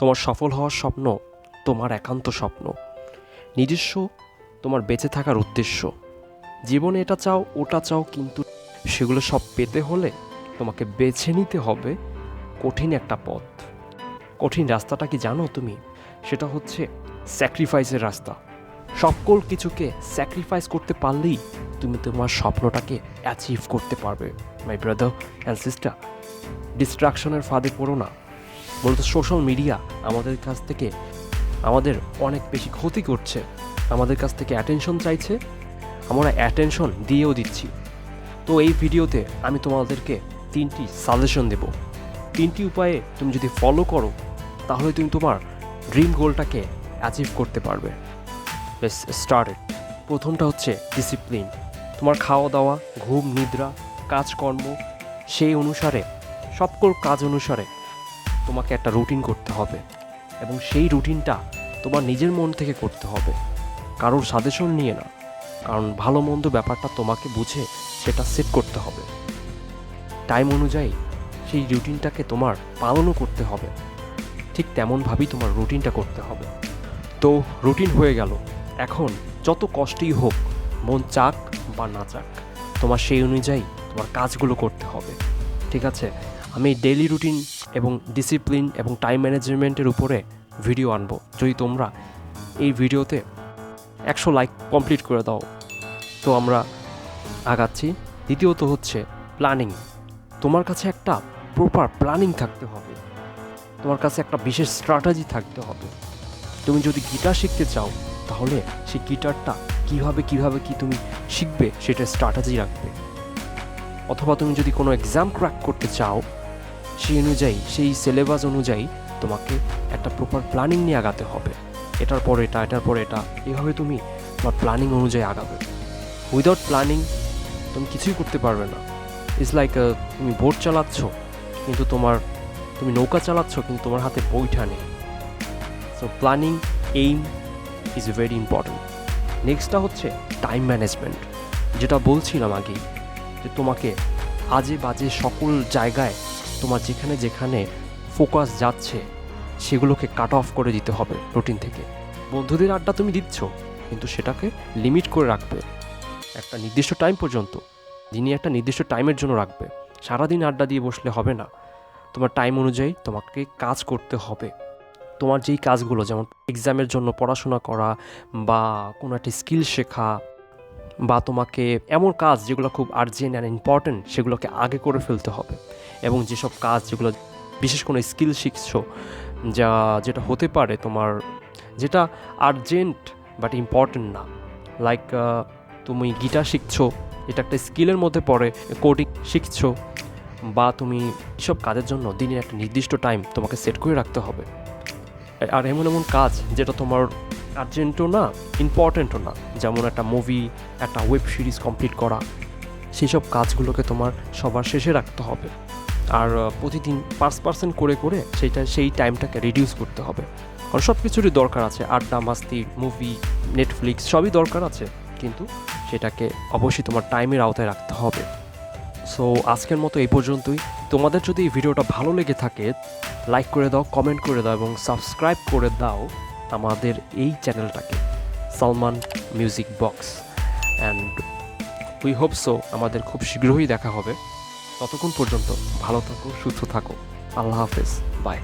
তোমার সফল হওয়ার স্বপ্ন তোমার একান্ত স্বপ্ন। নিজস্ব, তোমার বেঁচে থাকার উদ্দেশ্য। জীবনে এটা চাও, ওটা চাও, কিন্তু সেগুলো সব পেতে হলে তোমাকে বেছে নিতে হবে কঠিন একটা পথ। কঠিন রাস্তাটা কি জানো তুমি? সেটা হচ্ছে স্যাক্রিফাইসের রাস্তা। সকল কিছুকে স্যাক্রিফাইস করতে পারলেই তুমি তোমার স্বপ্নটাকে অ্যাচিভ করতে পারবে। মাই ব্রাদার অ্যান্ড সিস্টার ডিস্ট্রাকশনের ফাঁদে পড়ো না। মূলত সোশ্যাল মিডিয়া আমাদের কাছ থেকে আমাদের অনেক বেশি ক্ষতি করছে। আমাদের কাছ থেকে অ্যাটেনশন চাইছে, আমরা অ্যাটেনশন দিয়েও দিচ্ছি। তো এই ভিডিওতে আমি তোমাদেরকে তিনটি সাজেশন দেব। তিনটি উপায়ে তুমি যদি ফলো করো, তাহলে তুমি তোমার ড্রিম গোলটাকে অ্যাচিভ করতে পারবে। বেশ স্টার্টেড প্রথমটা হচ্ছে ডিসিপ্লিন তোমার খাওয়া দাওয়া ঘুম, নিদ্রা, কাজকর্ম, সেই অনুসারে সকল কাজ অনুসারে তোমাকে একটা রুটিন করতে হবে এবং সেই রুটিনটা তোমার নিজের মন থেকে করতে হবে। কারোর সাজেশন নিয়ে না, কারণ ভালো মন্দ ব্যাপারটা তোমাকে বুঝে সেটা সেট করতে হবে। টাইম অনুযায়ী সেই রুটিনটাকে তোমার পালনও করতে হবে। ঠিক তেমনভাবেই তোমার রুটিনটা করতে হবে। তো রুটিন হয়ে গেল। এখন যত কষ্টই হোক, মন চাক বা না চাক, তোমার সেই অনুযায়ী তোমার কাজগুলো করতে হবে। ঠিক আছে? আমি ডেলি রুটিন এবং ডিসিপ্লিন এবং টাইম ম্যানেজমেন্টের উপরে ভিডিও আনব। যদি তোমরা এই ভিডিওতে একশো লাইক কমপ্লিট করে দাও, তো আমরা আগাচ্ছি। দ্বিতীয়ত হচ্ছে প্ল্যানিং তোমার কাছে একটা প্রপার প্ল্যানিং থাকতে হবে। তোমার কাছে একটা বিশেষ স্ট্র্যাটেজি থাকতে হবে। তুমি যদি গিটার শিখতে চাও, তাহলে সেই গিটারটা কীভাবে কীভাবে কি তুমি শিখবে, সেটা স্ট্র্যাটেজি রাখবে। অথবা তুমি যদি কোনো এক্সাম ক্র্যাক করতে চাও সেই অনুযায়ী, সেই সিলেবাস অনুযায়ী তোমাকে একটা প্রপার প্ল্যানিং নিয়ে আগাতে হবে। এটার পর এটা, এটার পর এটা, এভাবে তুমি তোমার প্ল্যানিং অনুযায়ী আগাবে। উইদাউট প্ল্যানিং তুমি কিছুই করতে পারবে না। ইটস লাইক তুমি বোট চালাচ্ছ, কিন্তু তোমার, তুমি নৌকা চালাচ্ছ, কিন্তু তোমার হাতে বইটা নেই। So planning aim is very important নেক্সটটা হচ্ছে টাইম ম্যানেজমেন্ট যেটা বলছিলাম আগেই, যে তোমাকে আজে বাজে সকল জায়গায় তোমার যেখানে যেখানে ফোকাস যাচ্ছে, সেগুলোকে কাট অফ করে দিতে হবে রুটিন থেকে। বন্ধুদের আড্ডা তুমি দিচ্ছ, কিন্তু সেটাকে লিমিট করে রাখবে। একটা নির্দিষ্ট টাইম পর্যন্ত যিনি একটা নির্দিষ্ট টাইমের জন্য রাখবে। সারাদিন আড্ডা দিয়ে বসলে হবে না। তোমার টাইম অনুযায়ী তোমাকে কাজ করতে হবে। তোমার যেই কাজগুলো, যেমন এক্সামের জন্য পড়াশোনা করা বা কোনো একটা স্কিল শেখা বা তোমাকে এমন কাজ যেগুলো খুব আর্জেন্ট অ্যান্ড ইম্পর্ট্যান্ট সেগুলোকে আগে করে ফেলতে হবে। এবং যেসব কাজ যেগুলো, বিশেষ কোনো স্কিল শিখছো, যা, যেটা হতে পারে তোমার, যেটা আর্জেন্ট বাট ইম্পর্টেন্ট না। লাইক তুমি গিটার শিখছো, এটা একটা স্কিলের মধ্যে পড়ে কোডিং শিখছো, বা তুমি সব কাজের জন্য দিনের একটা নির্দিষ্ট টাইম তোমাকে সেট করে রাখতে হবে। আর এমন এমন কাজ যেটা তোমার আর্জেন্টও না ইম্পর্ট্যান্টও না। যেমন একটা মুভি একটা ওয়েব সিরিজ কমপ্লিট করা সেই সব কাজগুলোকে তোমার সবার শেষে রাখতে হবে। আর প্রতিদিন পাঁচ পার্সেন্ট করে করে সেইটা, সেই টাইমটাকে রিডিউস করতে হবে। কারণ সব কিছুরই দরকার আছে। আড্ডা, মাস্তি মুভি নেটফ্লিক্স সবই দরকার আছে। কিন্তু সেটাকে অবশ্যই তোমার টাইমের আওতায় রাখতে হবে। সো আজকের মতো এই পর্যন্তই। তোমাদের যদি এই ভিডিওটা ভালো লেগে থাকে লাইক করে দাও কমেন্ট করে দাও এবং সাবস্ক্রাইব করে দাও আমাদের এই চ্যানেলটাকে Salman music box and we hope so আমাদের খুব শীঘ্রই দেখা হবে। ততক্ষণ পর্যন্ত ভালো থাকো সুস্থ থাকো। আল্লাহ হাফেজ। বাই।